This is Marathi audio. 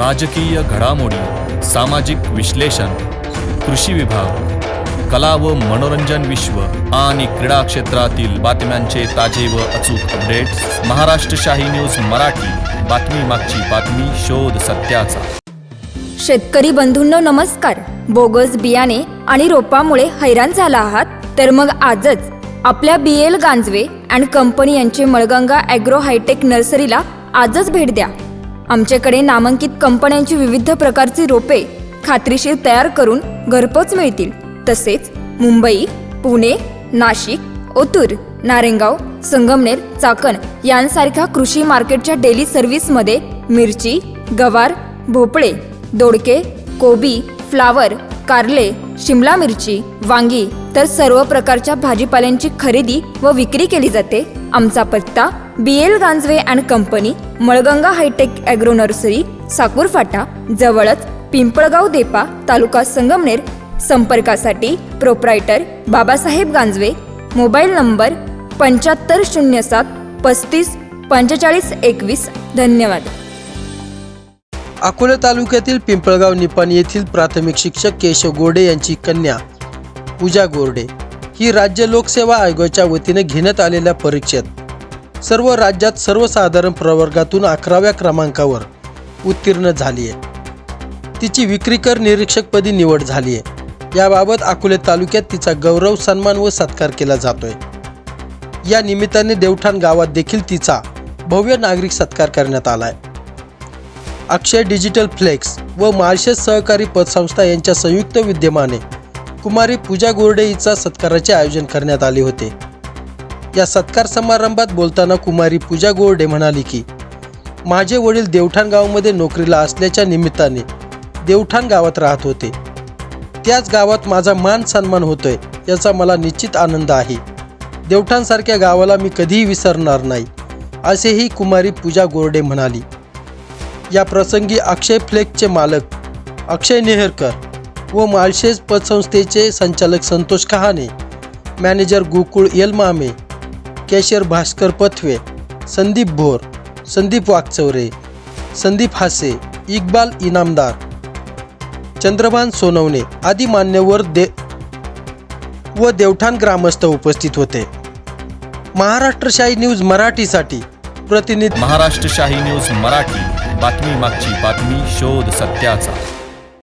राजकीय घडामोडी सामाजिक विश्लेषण कृषी विभाग कला व मनोरंजन विश्व आणि क्रीडा क्षेत्रातील बातम्यांचे ताजे व अचूक अपडेट्स महाराष्ट्र शाही न्यूज मराठी. बातमी मागची बातमी शोध सत्याचा. शेतकरी बंधूंनो नमस्कार. बोगस बियाणे आणि रोपामुळे हैराण झाला आहात? तर मग आजच आपल्या B L Ganjawe and company यांचे मळगंगा ॲग्रो हायटेक नर्सरीला आजच भेट द्या. आमच्याकडे नामांकित कंपन्यांची विविध प्रकारची रोपे खात्रीशीर तयार करून घरपोच मिळतील. तसेच मुंबई पुणे नाशिक ओतूर नारेंगाव संगमनेर चाकण यांसारख्या कृषी मार्केटच्या डेली सर्व्हिसमध्ये मिरची गवार भोपळे दोडके कोबी फ्लावर कारले शिमला मिरची वांगी तर सर्व प्रकारच्या भाजीपाल्यांची खरेदी व विक्री केली जाते. आमचा पत्ता B L Ganjawe and company Malganga hitech agro nursery Sakur फाटा जवळच पिंपळगाव देपा तालुका संगमनेर संपर्कासाठी proprietor Babasaheb Ganjawe mobile number पंच्याहत्तर शून्य सात पस्तीस पंचेचाळीस एकवीस. धन्यवाद. अकोला तालुक्यातील पिंपळगाव निपाणी येथील प्राथमिक शिक्षक केशव गोरडे यांची कन्या पूजा गोरडे ही राज्य लोकसेवा आयोगाच्या वतीने घेण्यात आलेल्या परीक्षेत सर्व राज्यात सर्वसाधारण प्रवर्गातून अकराव्या क्रमांकावर उत्तीर्ण झाली आहे तिची विक्रीकर निरीक्षकपदी निवड झाली आहे याबाबत अकोले तालुक्यात तिचा गौरव सन्मान व सत्कार केला जातोय. या निमित्ताने देवठाण गावात देखील तिचा भव्य नागरिक सत्कार करण्यात आलाय. अक्षय डिजिटल फ्लेक्स व मार्शस सहकारी पतसंस्था यांच्या संयुक्त विद्यमाने कुमारी पूजा गोरडे हिचा सत्काराचे आयोजन करण्यात आले होते. या सत्कार समारंभात बोलताना कुमारी पूजा गोरडे म्हणाली की माझे वडील देवठाण गावामध्ये नोकरीला असल्याच्या निमित्ताने देवठाण गावात राहत होते. त्याच गावात माझा मान सन्मान होतोय याचा मला निश्चित आनंद आहे. देवठाणसारख्या गावाला मी कधीही विसरणार नाही असेही कुमारी पूजा गोरडे म्हणाली. या प्रसंगी अक्षय फ्लेकचे मालक अक्षय नेहरकर व माळशेज पतसंस्थेचे संचालक संतोष कहाणे मॅनेजर गोकुळ येलमामे केशर भास्कर पथवे संदीप भोर संदीप वाकचौरे संदीप हासे इक्बाल इनामदार चंद्रभान सोनवणे आदी मान्यवर दे व देवठाण ग्रामस्थ उपस्थित होते. महाराष्ट्रशाही न्यूज मराठीसाठी प्रतिनिधी महाराष्ट्रशाही न्यूज मराठी. बातमी मागची बातमी शोध सत्याचा.